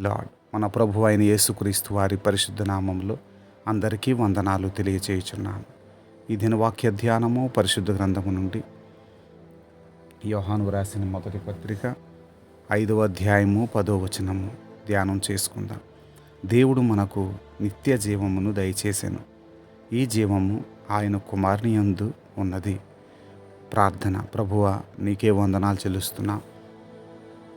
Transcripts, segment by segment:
Lord మన ప్రభు అయిన యేసుక్రీస్తు వారి పరిశుద్ధ నామంలో అందరికీ వందనాలు తెలియచేయుచున్నాను. ఈ దినవాక్య ధ్యానము పరిశుద్ధ గ్రంథము నుండి యోహాను రాసిన మొదటి పత్రిక ఐదవ అధ్యాయము పదో వచనము ధ్యానం చేసుకుందాం. దేవుడు మనకు నిత్య జీవమును దయచేసెను. ఈ జీవము ఆయన కుమారుని యందు ఉన్నది. ప్రార్థన. ప్రభువ నీకే వందనాలు చెల్లిస్తున్నా.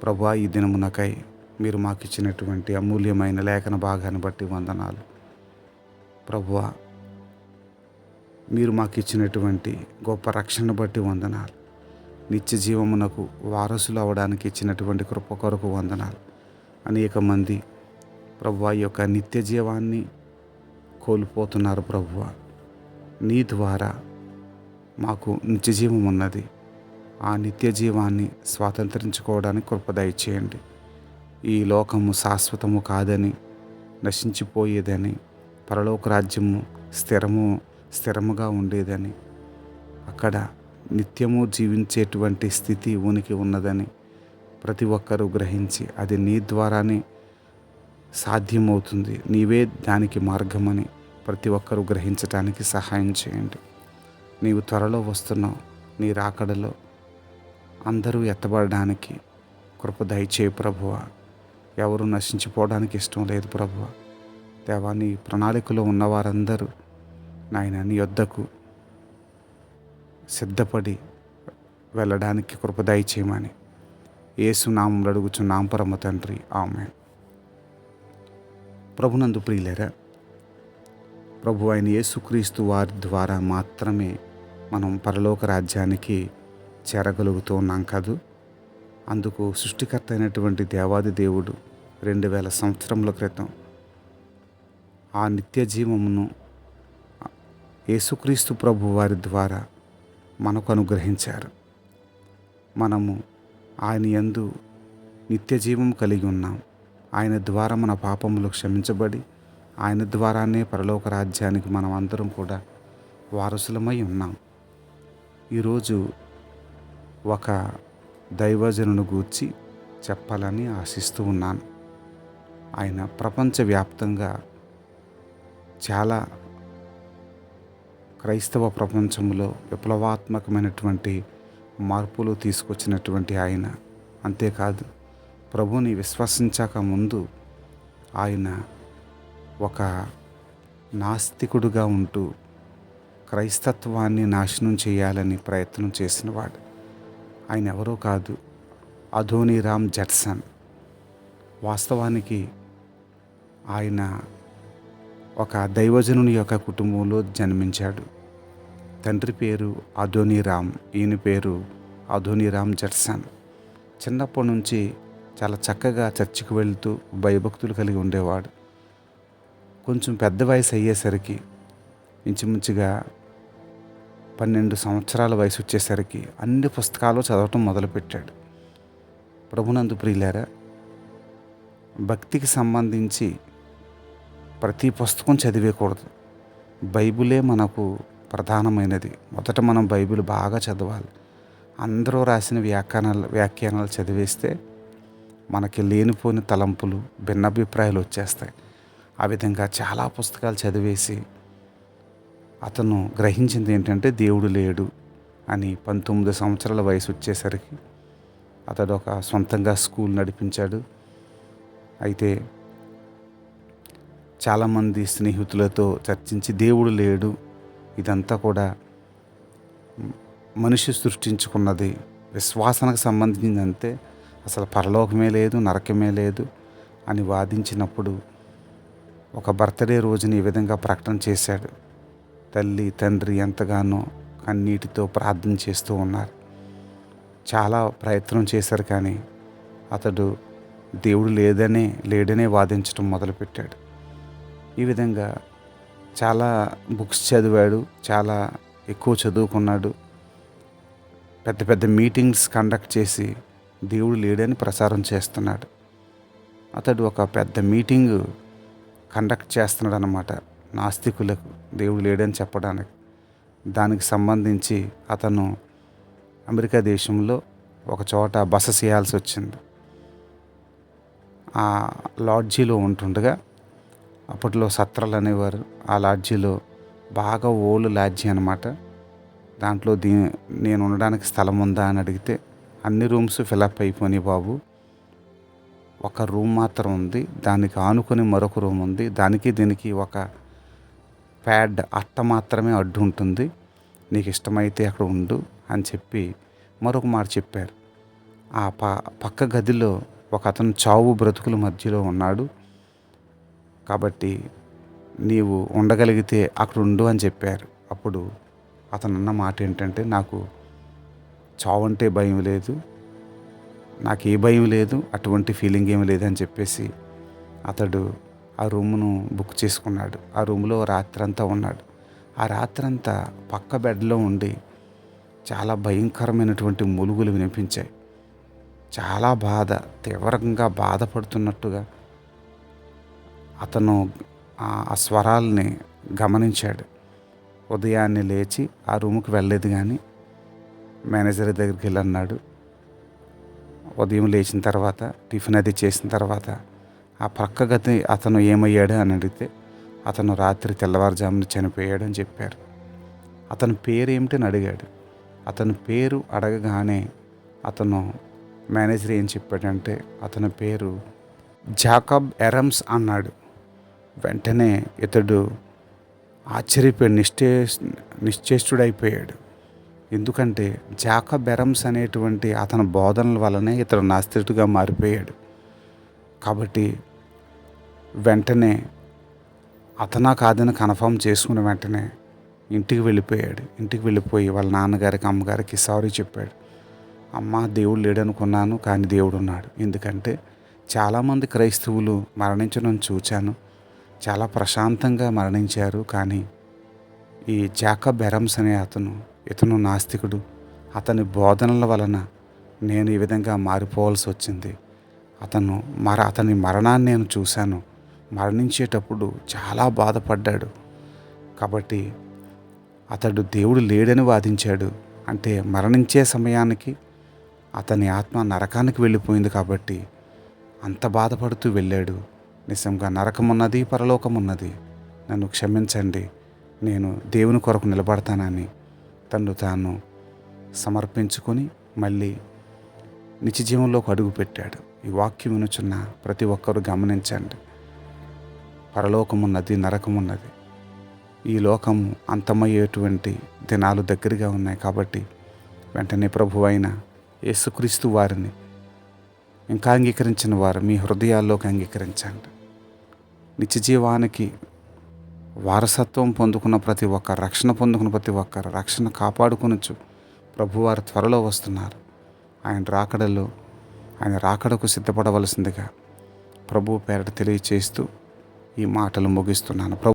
ప్రభువ ఈ దినమునకై మీరు మాకు ఇచ్చినటువంటి అమూల్యమైన లేఖన భాగాన్ని బట్టి వందనాలు. ప్రభువ మీరు మాకు ఇచ్చినటువంటి గొప్ప రక్షణ బట్టి వందనాలు. నిత్య జీవమునకు వారసులు అవడానికి ఇచ్చినటువంటి కృప కొరకు వందనాలు. అనేక మంది ప్రభువ ఈ యొక్క నిత్య జీవాన్ని కోల్పోతున్నారు ప్రభువ. నీ ద్వారా మాకు నిత్య జీవం ఉన్నది ఆ నిత్య జీవాన్ని స్వాతంత్రించుకోవడానికి కృప దయచేయండి. ఈ లోకము శాశ్వతము కాదని నశించిపోయేదని పరలోక రాజ్యము స్థిరము స్థిరముగా ఉండేదని అక్కడ నిత్యము జీవించేటువంటి స్థితి ఉనికి ఉన్నదని ప్రతి ఒక్కరూ గ్రహించి అది నీ ద్వారానే సాధ్యమవుతుంది. నీవే దానికి మార్గమని ప్రతి ఒక్కరూ గ్రహించడానికి సహాయం చేయండి. నీవు త్వరలో వస్తున్నావు. నీ రాకడలో అందరూ ఎత్తబడడానికి కృప దయచేయి ప్రభువా. ఎవరు నశించిపోవడానికి ఇష్టం లేదు ప్రభువ దేవా నీ ప్రణాళికలో ఉన్నవారందరూ నాయన నీ యొద్దకు సిద్ధపడి వెళ్ళడానికి కృప దయచేయమని ఏసునామంలో అడుగుచున్నాం పరమ తండ్రి. ఆమె ప్రభునందు ప్రియులరా ప్రభు ఆయన యేసుక్రీస్తు వారి ద్వారా మాత్రమే మనం పరలోక రాజ్యానికి చేరగలుగుతూ ఉన్నాం కాదు. అందుకు సృష్టికర్త అయినటువంటి దేవాది దేవుడు రెండు వేల సంవత్సరముల క్రితం ఆ నిత్య జీవమును యేసుక్రీస్తు ప్రభు వారి ద్వారా మనకు అనుగ్రహించారు. మనము ఆయన యందు నిత్య జీవం కలిగి ఉన్నాం. ఆయన ద్వారా మన పాపములు క్షమించబడి ఆయన ద్వారానే పరలోక రాజ్యానికి మనం అందరం కూడా వారసులమై ఉన్నాం. ఈరోజు ఒక దైవజనును గూర్చి చెప్పాలని ఆశిస్తూ ఉన్నాను. ఆయన ప్రపంచవ్యాప్తంగా చాలా క్రైస్తవ ప్రపంచంలో విప్లవాత్మకమైనటువంటి మార్పులు తీసుకొచ్చినటువంటి ఆయన. అంతేకాదు ప్రభుని విశ్వసించక ముందు ఆయన ఒక నాస్తికుడుగా ఉంటూ క్రైస్తత్వాన్ని నాశనం చేయాలని ప్రయత్నం చేసినవాడు. ఆయన ఎవరో కాదు. అధోని రామ్ జట్సన్. వాస్తవానికి ఆయన ఒక దైవజనుని యొక్క కుటుంబంలో జన్మించాడు. తండ్రి పేరు అధోని రామ్ ఈయన పేరు అధోని రామ్ జట్సన్. చిన్నప్పటి నుంచి చాలా చక్కగా చర్చికి వెళ్తూ భయభక్తులు కలిగి ఉండేవాడు. కొంచెం పెద్ద వయసు అయ్యేసరికి ఇంచుమించుగా పన్నెండు సంవత్సరాల వయసు వచ్చేసరికి అన్ని పుస్తకాలు చదవటం మొదలుపెట్టాడు. ప్రభునందు ప్రియులారా భక్తికి సంబంధించి ప్రతి పుస్తకం చదివేయకూడదు బైబిలే మనకు ప్రధానమైనది. మొదట మనం బైబిల్ బాగా చదవాలి. అందరూ రాసిన వ్యాఖ్యానాలు వ్యాఖ్యానాలు చదివేస్తే మనకి లేనిపోని తలంపులు భిన్నాభిప్రాయాలు వచ్చేస్తాయి. ఆ విధంగా చాలా పుస్తకాలు చదివేసి అతను గ్రహించింది ఏంటంటే దేవుడు లేడు అని పంతొమ్మిది సంవత్సరాల వయసు వచ్చేసరికి అతడు ఒక సొంతంగా స్కూల్ నడిపించాడు. అయితే చాలామంది స్నేహితులతో చర్చించి దేవుడు లేడు ఇదంతా కూడా మనిషి సృష్టించుకున్నది విశ్వాసానికి సంబంధించిందంతే అసలు పరలోకమే లేదు నరకమే లేదు అని వాదించినప్పుడు ఒక బర్త్డే రోజుని ఈ విధంగా ప్రకటన చేశాడు. తల్లి తండ్రి ఎంతగానో కన్నీటితో ప్రార్థన చేస్తూ ఉన్నారు. చాలా ప్రయత్నం చేశారు కానీ అతడు దేవుడు లేదనే లేడనే వాదించడం మొదలుపెట్టాడు. ఈ విధంగా చాలా బుక్స్ చదివాడు చాలా ఎక్కువ చదువుకున్నాడు. పెద్ద పెద్ద మీటింగ్స్ కండక్ట్ చేసి దేవుడు లేడని ప్రచారం చేస్తున్నాడు. అతడు ఒక పెద్ద మీటింగ్ కండక్ట్ చేస్తున్నాడు అనమాట నాస్తికులకు దేవుడు లేడని చెప్పడానికి దానికి సంబంధించి అతను అమెరికా దేశంలో ఒక చోట బస చేయాల్సి వచ్చింది. ఆ లాడ్జీలో ఉంటుండగా అప్పట్లో సత్రాలు అనేవారు. ఆ లాడ్జీలో బాగా ఓల్డ్ లాడ్జీ అనమాట దాంట్లో దీ నేను ఉండడానికి స్థలం ఉందా అని అడిగితే అన్ని రూమ్స్ ఫిలప్ అయిపోయినాయి బాబు. ఒక రూమ్ మాత్రం ఉంది దానికి ఆనుకొని మరొక రూమ్ ఉంది దానికి దీనికి ఒక ప్యాడ్ అట్ట మాత్రమే అడ్డు ఉంటుంది. నీకు ఇష్టమైతే అక్కడ ఉండు అని చెప్పి మరొక మాట చెప్పారు. ఆ ప పక్క గదిలో ఒక అతను చావు బ్రతుకుల మధ్యలో ఉన్నాడు. కాబట్టి నీవు ఉండగలిగితే అక్కడ ఉండు అని చెప్పారు. అప్పుడు అతను అన్న మాట ఏంటంటే నాకు చావు అంటే భయం లేదు. నాకు ఏ భయం లేదు. అటువంటి ఫీలింగ్ ఏమి లేదని చెప్పేసి అతడు ఆ రూమును బుక్ చేసుకున్నాడు. ఆ రూమ్లో రాత్రంతా ఉన్నాడు. ఆ రాత్రంతా పక్క బెడ్లో ఉండి చాలా భయంకరమైనటువంటి ములుగులు వినిపించాయి. చాలా బాధ తీవ్రంగా బాధపడుతున్నట్టుగా అతను ఆ స్వరాల్ని గమనించాడు. ఉదయాన్నే లేచి ఆ రూమ్కి వెళ్ళలేదు కానీ మేనేజర్ దగ్గరికి వెళ్ళన్నాడు. ఉదయం లేచిన తర్వాత టిఫిన్ అది చేసిన తర్వాత ఆ పక్క గతి అతను ఏమయ్యాడు అని అడిగితే అతను రాత్రి తెల్లవారుజామున చనిపోయాడు అని చెప్పారు. అతని పేరు ఏమిటని అడిగాడు. అతని పేరు అడగగానే అతను మేనేజర్ ఏం చెప్పాడంటే అతని పేరు జాకబ్ ఎరమ్స్ అన్నాడు. వెంటనే ఇతడు ఆశ్చర్యపోయి నిశ్చే నిశ్చేష్టుడైపోయాడు. ఎందుకంటే జాకబ్ ఎరమ్స్ అనేటువంటి అతని బోధనల వల్లనే ఇతడు నాస్తికుడిగా మారిపోయాడు. కాబట్టి వెంటనే అతనా కాదని కన్ఫర్మ్ చేసుకున్న వెంటనే ఇంటికి వెళ్ళిపోయాడు. ఇంటికి వెళ్ళిపోయి వాళ్ళ నాన్నగారికి అమ్మగారికి సారీ చెప్పాడు. అమ్మ దేవుడు లేడనుకున్నాను కానీ దేవుడు ఉన్నాడు ఎందుకంటే చాలామంది క్రైస్తవులు మరణించడం చూచాను. చాలా ప్రశాంతంగా మరణించారు. కానీ ఈ జాకబ్ బెరమ్స్ అనే అతను ఇతను నాస్తికుడు. అతని బోధనల వలన నేను ఈ విధంగా మారిపోవాల్సి వచ్చింది. అతను మర అతని మరణాన్ని నేను చూశాను. మరణించేటప్పుడు చాలా బాధపడ్డాడు. కాబట్టి అతడు దేవుడు లేడని వాదించాడు. అంటే మరణించే సమయానికి అతని ఆత్మ నరకానికి వెళ్ళిపోయింది కాబట్టి అంత బాధపడుతూ వెళ్ళాడు. నిజంగా నరకమున్నది పరలోకమున్నది. నన్ను క్షమించండి. నేను దేవుని కొరకు నిలబడతానని తను తాను సమర్పించుకొని మళ్ళీ నిత్యజీవంలోకి అడుగుపెట్టాడు. ఈ వాక్యం వినుచున్న ప్రతి ఒక్కరూ గమనించండి. పరలోకమున్నది నరకమున్నది ఈ లోకము అంతమయ్యేటువంటి దినాలు దగ్గరగా ఉన్నాయి కాబట్టి వెంటనే ప్రభు అయిన యేసుక్రీస్తు వారిని ఇంకా అంగీకరించిన వారు మీ హృదయాల్లోకి అంగీకరించండి. నిత్య జీవానికి వారసత్వం పొందుకున్న ప్రతి ఒక్కరు రక్షణ పొందుకున్న ప్రతి ఒక్కరు రక్షణ కాపాడుకొనొచ్చు ప్రభువారు త్వరలో వస్తున్నారు. ఆయన రాకడలో ఆయన రాకడకు సిద్ధపడవలసిందిగా ప్రభు పేరట తెలియచేస్తూ ఈ మాటలు ముగిస్తున్నాను. ప్రభు